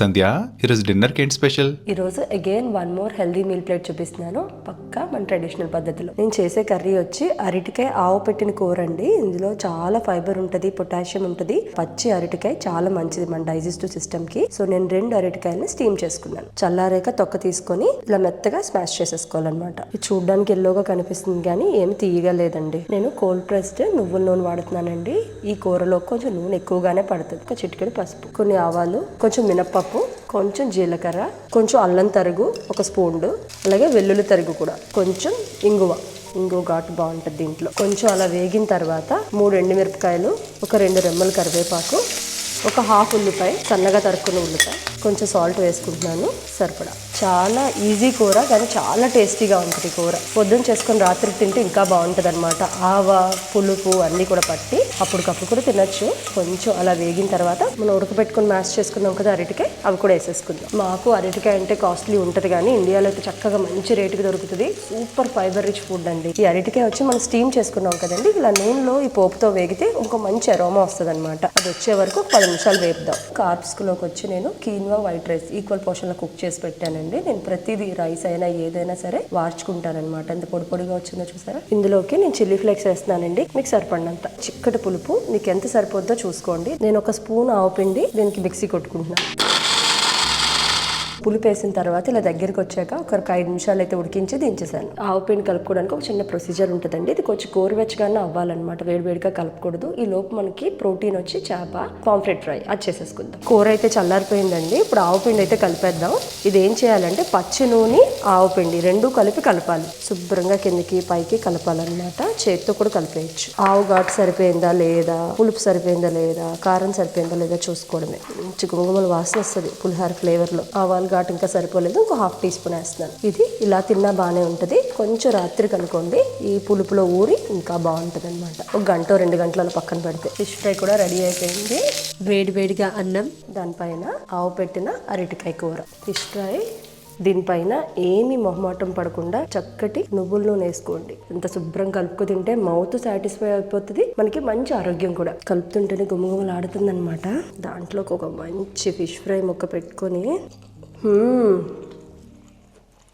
సంధ్య ఈరోజు డిన్నర్కి ఏంటి స్పెషల్? ఈరోజు again one more healthy meal plate చూపిస్తున్నాను. పక్కా మన ట్రెడిషనల్ పద్ధతిలో. నేను చేసే కర్రీ వచ్చి అరటికాయ ఆవు పెట్టిన కూర అండి. ఇందులో చాలా ఫైబర్ ఉంటుంది పొటాషియం ఉంటుంది. పచ్చి అరటికాయ చాలా మంచిది మన డైజెస్టివ్ సిస్టమ్కి. సో నేను రెండు అరటికాయలని స్టీమ్ చేసుకున్నాను. చల్లారాక తొక్క తీసుకొని ఇలా మెత్తగా స్మాష్ చేసేసుకోవాలన్నమాట. ఇది చూడడానికి ఎల్లోగా కనిపిస్తుంది కానీ ఏమి తీయగా లేదండి. నేను కోల్డ్ ప్రెస్డ్ నువ్వుల నూనె వాడుతున్నానండి. ఈ కూరలో కొంచెం నూనె ఎక్కువగానే పడుతుంది. ఒక చిటికెడు పసుపు కొన్ని ఆవాలు కొంచెం మినప్పప్పు కొంచెం జీలకర్ర కొంచెం అల్లం తరుగు ఒక స్పూన్ అలాగే వెల్లుల్లి తరుగు కూడా. కొంచెం ఇంగువ. ఇంగువ ఘాటు బాగుంటుంది దీంట్లో. కొంచెం అలా వేగిన తర్వాత మూడు ఎండుమిరపకాయలు ఒక రెండు రెమ్మల కరివేపాకు ఒక హాఫ్ ఉల్లిపాయ సన్నగా తరుక్కున్న ఉల్లిపాయ. కొంచెం సాల్ట్ వేసుకుంటున్నాను సరిపడా. చాలా ఈజీ కూర కానీ చాలా టేస్టీగా ఉంటుంది కూర. పొద్దున్న చేసుకొని రాత్రికి తింటే ఇంకా బాగుంటుంది అనమాట ఆవ పులుపు అన్నీ కూడా పట్టి అప్పటికప్పుడు కూడా తినొచ్చు. కొంచెం అలా వేగిన తర్వాత మనం ఉడకబెట్టుకుని మ్యాష్ చేసుకున్నాం కదా అరటికాయ అవి కూడా వేసేసుకుందాం. మాకు అరటికాయ అంటే కాస్ట్లీ ఉంటుంది కానీ ఇండియాలో అయితే చక్కగా మంచి రేటుకి దొరుకుతుంది. సూపర్ ఫైబర్ రిచ్ ఫుడ్ అండి. ఈ అరటికాయ వచ్చి మనం స్టీమ్ చేసుకున్నాం కదండి. ఇలా నూనెలో ఈ పోపుతో వేగితే ఇంకో మంచి అరోమా వస్తుంది అనమాట అది వచ్చే వరకు ఒక పది నిమిషాలు వేపుదాం. కార్బ్స్లోకి వచ్చి నేను కీన్వా వైట్ రైస్ ఈక్వల్ పోర్షన్లో కుక్ చేసి పెట్టానండి. నేను ప్రతిదీ రైస్ అయినా ఏదైనా సరే వార్చుకుంటానమాట ఎంత పొడి పొడిగా వచ్చిందో చూసారా? ఇందులోకి నేను చిల్లీ ఫ్లేక్స్ వేస్తున్నానండి. మీకు సరిపడినంత. చిక్కటి పులుపు. మీకు ఎంత సరిపోద్దో చూసుకోండి. నేను ఒక స్పూన్ ఆవు పిండి దీనికి మిక్సీ కొట్టుకుంటున్నాను పులుపు వేసిన తర్వాత ఇలా దగ్గరికి వచ్చాక ఒక ఐదు నిమిషాలు అయితే ఉడికించి దించేసాను ఆవు పిండి కలుపుకోవడానికి ఒక చిన్న ప్రొసీజర్ ఉంటుందండి. ఇది కొంచెం గోరువెచ్చగానే అవ్వాలన్నమాట. వేడివేడిగా కలపకూడదు. ఈ లోపు మనకి ప్రోటీన్ వచ్చి చేప పాంఫ్రెట్ ఫ్రై అది చేసేసుకుందాం. కూర అయితే చల్లారిపోయిందండి. ఇప్పుడు ఆవు పిండి అయితే కలిపేద్దాం. ఇది ఏం చేయాలంటే పచ్చి నూనె ఆవు పిండి రెండు కలిపి కలపాలి. శుభ్రంగా కిందకి పైకి కలపాలన్నమాట. చేతితో కూడా కలిపేయచ్చు. ఆవు ఘాటు సరిపోయిందా లేదా? పులుపు సరిపోయిందా లేదా? కారం సరిపోయిందా లేదా? చూసుకోవడమే. మంచి గుమగుమల వాసన వస్తుంది పులిహార ఫ్లేవర్లో ఆవాలు ఘాటు ఇంకా సరిపోలేదు. ఇంకో హాఫ్ టీ స్పూన్ వేస్తున్నాను. ఇది ఇలా తిన్నా బాగానే ఉంటుంది. కొంచెం రాత్రి కనుకోండి ఈ పులుపులో ఊరి ఇంకా బాగుంటుంది అనమాట ఒక గంట రెండు గంటల పక్కన పెడితే. ఫిష్ ఫ్రై కూడా రెడీ అయిపోయింది. వేడి వేడిగా అన్నం. దానిపైన ఆవు పెట్టిన అరటికాయ కూర. Fish fry. దీనిపైన ఏమి మొహమాటం పడకుండా చక్కటి నువ్వుల నూనె వేసుకోండి. ఎంత శుభ్రం కలుపుకు తింటే మౌత్ సాటిస్ఫై అయిపోతుంది. మనకి మంచి ఆరోగ్యం కూడా. కలుపుతుంటేనే గుమగుమలు ఆడుతుంది అనమాట దాంట్లోకి ఒక మంచి ఫిష్ ఫ్రై ముక్క పెట్టుకొని 嗯。